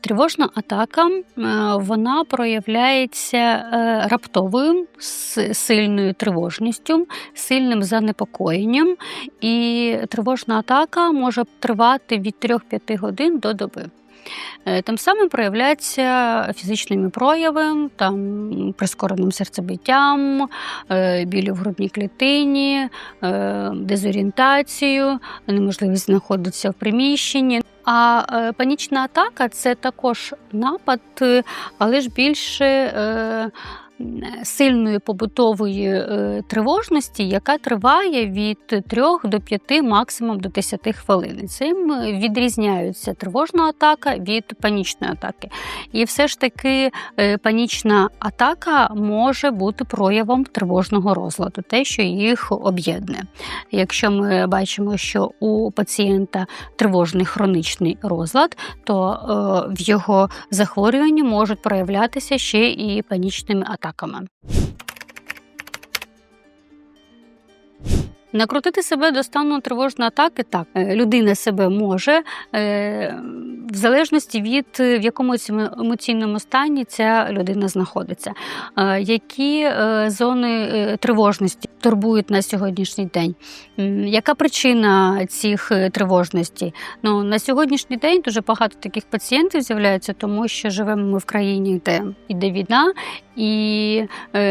Тривожна атака вона проявляється раптовою з сильною тривожністю, сильним занепокоєнням, і тривожна атака може тривати від 3-5 годин до доби. Е, тим самим проявляється фізичними проявами, там прискореним серцебиттям, е, білі в грудній клітині, е, дезорієнтацію, неможливість знаходитися в приміщенні. А панічна атака це також напад, але ж більше сильної побутової е, тривожності, яка триває від 3 до 5, максимум до 10 хвилин. Цим відрізняються тривожна атака від панічної атаки. І все ж таки е, панічна атака може бути проявом тривожного розладу, те, що їх об'єднує. Якщо ми бачимо, що у пацієнта тривожний хронічний розлад, то е, в його захворюванні можуть проявлятися ще і панічними атаками атаками. Накрутити себе до стану тривожної атаки так, е, людина себе може, е, в залежності від е, в якому емоційному стані ця людина знаходиться. Які зони тривожності турбують на сьогоднішній день? Яка причина цих тривожностей? Ну, На сьогоднішній день дуже багато таких пацієнтів з'являється, тому що живемо ми в країні, де йде війна, і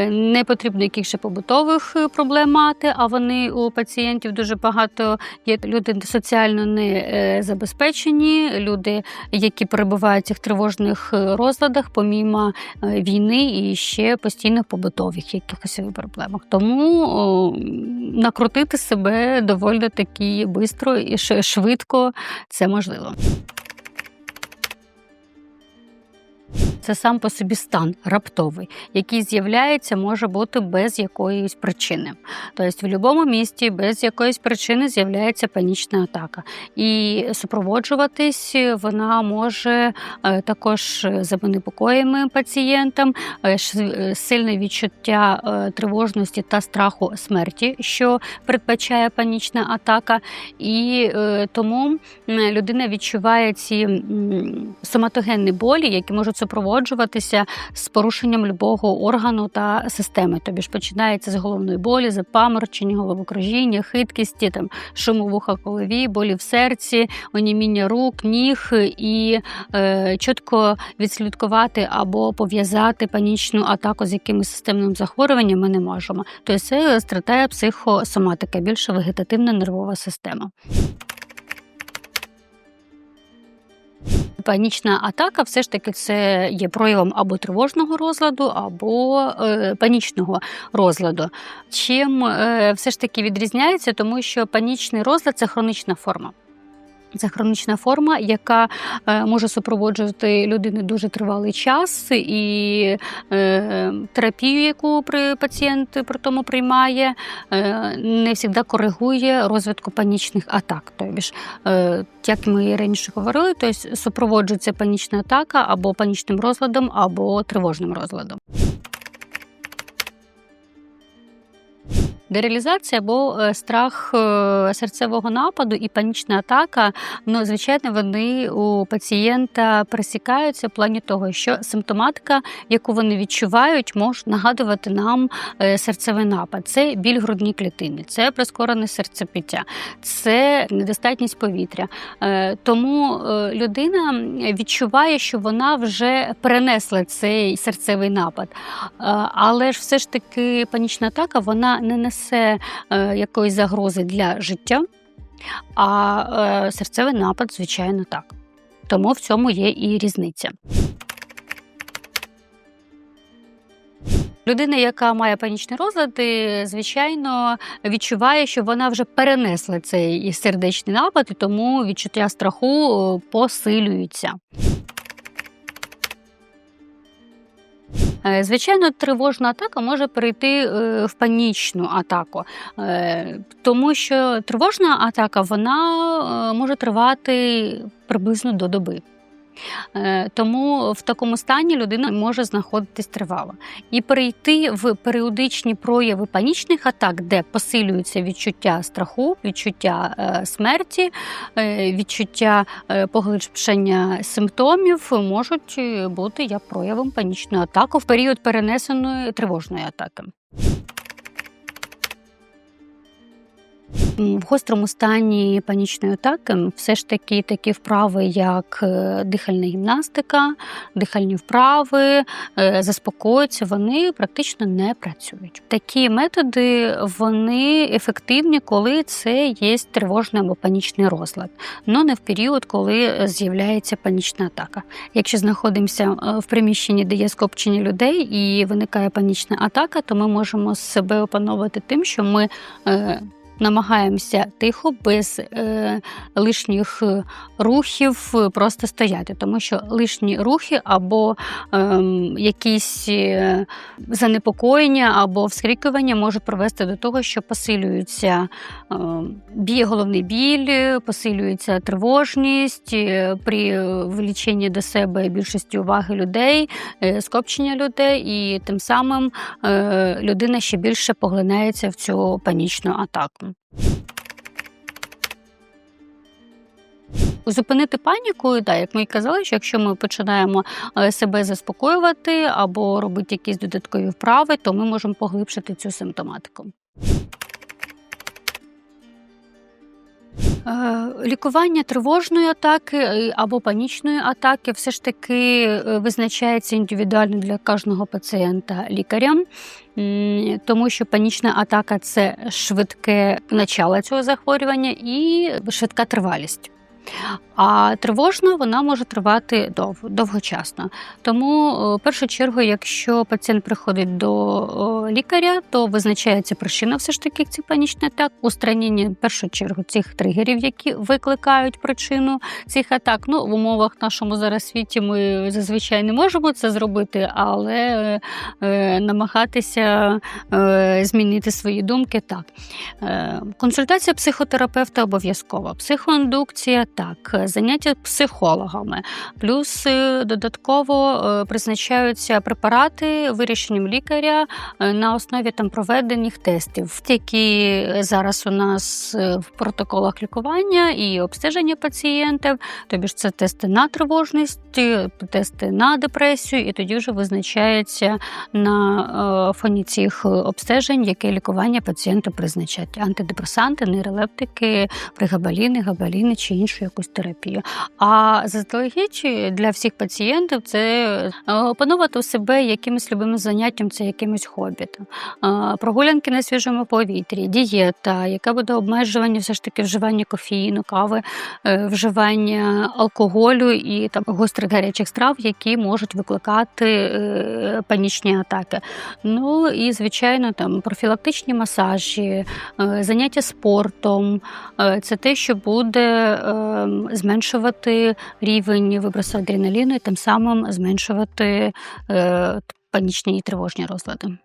не потрібно якихось побутових проблем мати, а вони у пацієнтів дуже багато є люди соціально не е, забезпечені, люди, які перебувають в цих тривожних е, розладах, помімо е, війни і ще постійно побутових якихось проблемах. Тому накрутити себе доволі таки швидко і швидко це можливо. Це сам по собі стан раптовий, який з'являється, може бути без якоїсь причини. Тобто, в будь-якому місті без якоїсь причини з'являється панічна атака. І супроводжуватись вона може е, також за пацієнтам, е, е, сильне відчуття тривожності та страху смерті, що передбачає панічна атака. І тому людина відчуває ці соматогенні болі, які можуть супроводжуватися супроводжуватися з порушенням любого органу та системи. Тобі ж починається з головної болі, запаморчення, головокружіння, хиткісті, там шуму вуха голові, болі в серці, оніміння рук, ніг і е, чітко відслідкувати або пов'язати панічну атаку з якимось системним захворюванням ми не можемо. Тобто це стратегія психосоматика, більше вегетативна нервова система. Панічна атака все ж таки це є проявом або тривожного розладу, або е, панічного розладу. Чим е, все ж таки відрізняється, тому що панічний розлад це хронічна форма. Це хронічна форма, яка е, може супроводжувати людини дуже тривалий час, і е, терапію, яку при пацієнт при тому приймає, е, не завжди коригує розвитку панічних атак. Тобто, е, як ми раніше говорили, тобто супроводжується панічна атака або панічним розладом, або тривожним розладом. Дереалізація або е, страх е, серцевого нападу і панічна атака, ну звичайно, вони у пацієнта пересікаються в плані того, що симптоматика, яку вони відчувають, може нагадувати нам е, серцевий напад. Це біль грудній клітини, це прискорене серцепиття, це недостатність повітря. Тому людина відчуває, що вона вже перенесла цей серцевий напад. Але ж все ж таки панічна атака вона не несе несе е, якоїсь загрози для життя, а е, серцевий напад, звичайно, так. Тому в цьому є і різниця. Людина, яка має панічні розлади, звичайно відчуває, що вона вже перенесла цей сердечний напад, і тому відчуття страху е, звичайно, тривожна атака може перейти е, в панічну атаку, е, тому що тривожна атака вона може тривати приблизно до доби. Е, Тому в такому стані людина може знаходитись тривало. І перейти в періодичні прояви панічних атак, де посилюється відчуття страху, відчуття е, смерті, е, відчуття поглибшення симптомів, можуть бути як проявом панічної атаки в період перенесеної тривожної атаки. В гострому стані панічної атаки все ж таки такі вправи, як е, дихальна гімнастика, дихальні вправи, е, заспокоїться, вони практично не працюють. Такі методи вони ефективні, коли це є тривожний або панічний розлад, але не в період, коли з'являється панічна атака. Якщо знаходимося е, в приміщенні, де є скопчення людей і виникає панічна атака, то ми можемо себе опановувати тим, що ми намагаємося тихо, без е, лишніх е, рухів е, просто стояти, тому що лишні рухи або е, якісь е, занепокоєння або вскрикування можуть привести до того, що посилюється е, бій, головний біль, посилюється тривожність е, при вліченні до себе більшості уваги людей, е, скопчення людей, і тим самим е, людина ще більше поглинається в цю панічну атаку. Зупинити паніку, да, як ми і казали, що якщо ми починаємо е, себе заспокоювати або робити якісь додаткові вправи, то ми можемо поглибшити цю симптоматику. Лікування тривожної атаки е, або панічної атаки все ж таки е, визначається індивідуально для кожного пацієнта лікарем, тому що панічна атака це швидке начало цього захворювання і швидка тривалість. А тривожна вона може тривати дов, довгочасно. Тому, е, в першу чергу, якщо пацієнт приходить до лікаря, то визначається причина все ж таки цих панічних атак, устранення в першу чергу цих тригерів, які викликають причину цих атак. Ну, в умовах нашому зараз світі ми зазвичай не можемо це зробити, але е, намагатися е, змінити свої думки так. Е, консультація психотерапевта обов'язкова, психоіндукція так, заняття психологами, плюс е, додатково е, призначаються препарати вирішенням лікаря е, на основі там проведених тестів, які зараз у нас е, в протоколах лікування і обстеження пацієнтів. Тобі ж це тести на тривожність, е, тести на депресію, і тоді вже визначається на е, фоні цих обстежень, яке лікування пацієнту призначать. Антидепресанти, нейролептики, пригабаліни, габаліни чи іншу якусь терапію. А заздалегідь для всіх пацієнтів це е, опанувати у себе якимось любимим заняттям, це якимось хобі. Прогулянки на свіжому повітрі, дієта, яке буде обмежування все ж таки вживання кофеїну, кави, е, вживання алкоголю і там гострих гарячих страв, які можуть викликати е, панічні атаки. Ну і звичайно, там профілактичні масажі, заняття спортом. Це те, що буде зменшувати рівень вибросу адреналіну і тим самим зменшувати е, панічні і тривожні розлади.